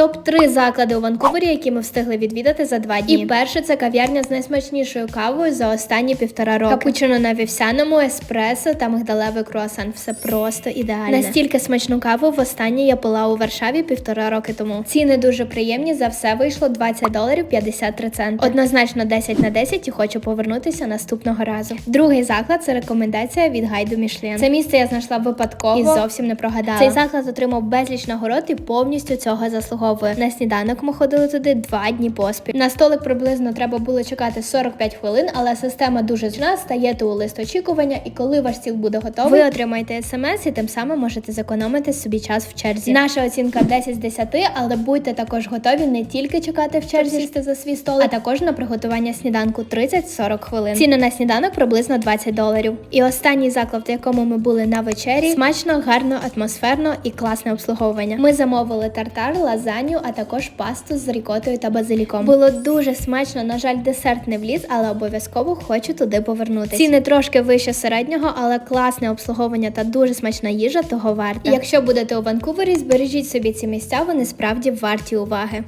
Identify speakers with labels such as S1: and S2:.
S1: Топ 3 заклади у Ванкувері, які ми встигли відвідати за два дні. І перше це кав'ярня з найсмачнішою кавою за останні півтора роки. Капучино на вівсяному, еспресо та мигдалевий круасан. Все просто ідеально. Настільки смачну каву востаннє я пила у Варшаві півтора роки тому. Ціни дуже приємні. За все вийшло 20 доларів 53 центи. Однозначно 10 на 10 і хочу повернутися наступного разу. Другий заклад це рекомендація від гайду Мішлен. Це місце я знайшла випадково і зовсім не прогадала. Цей заклад отримав безліч нагород і повністю цього заслуговує. На сніданок ми ходили туди два дні поспіль. На столик приблизно треба було чекати 45 хвилин, але система дуже зручна, стаєте у лист очікування, і коли ваш стіл буде готовий, ви отримаєте смс і тим самим можете зекономити собі час в черзі. Наша оцінка 10 з 10, але будьте також готові не тільки чекати в черзі сісти за свій столик, а також на приготування сніданку 30-40 хвилин. Ціна на сніданок приблизно 20 доларів. І останній заклад, в якому ми були на вечері, смачно, гарно, атмосферно і класне обслуговування. Ми замовили тартар, лазанью, а також пасту з рікотою та базиліком. Було дуже смачно. На жаль, десерт не вліз, але обов'язково хочу туди повернутися. Ціни трошки вище середнього, але класне обслуговування та дуже смачна їжа того варта. І якщо будете у Ванкувері, збережіть собі ці місця, вони справді варті уваги.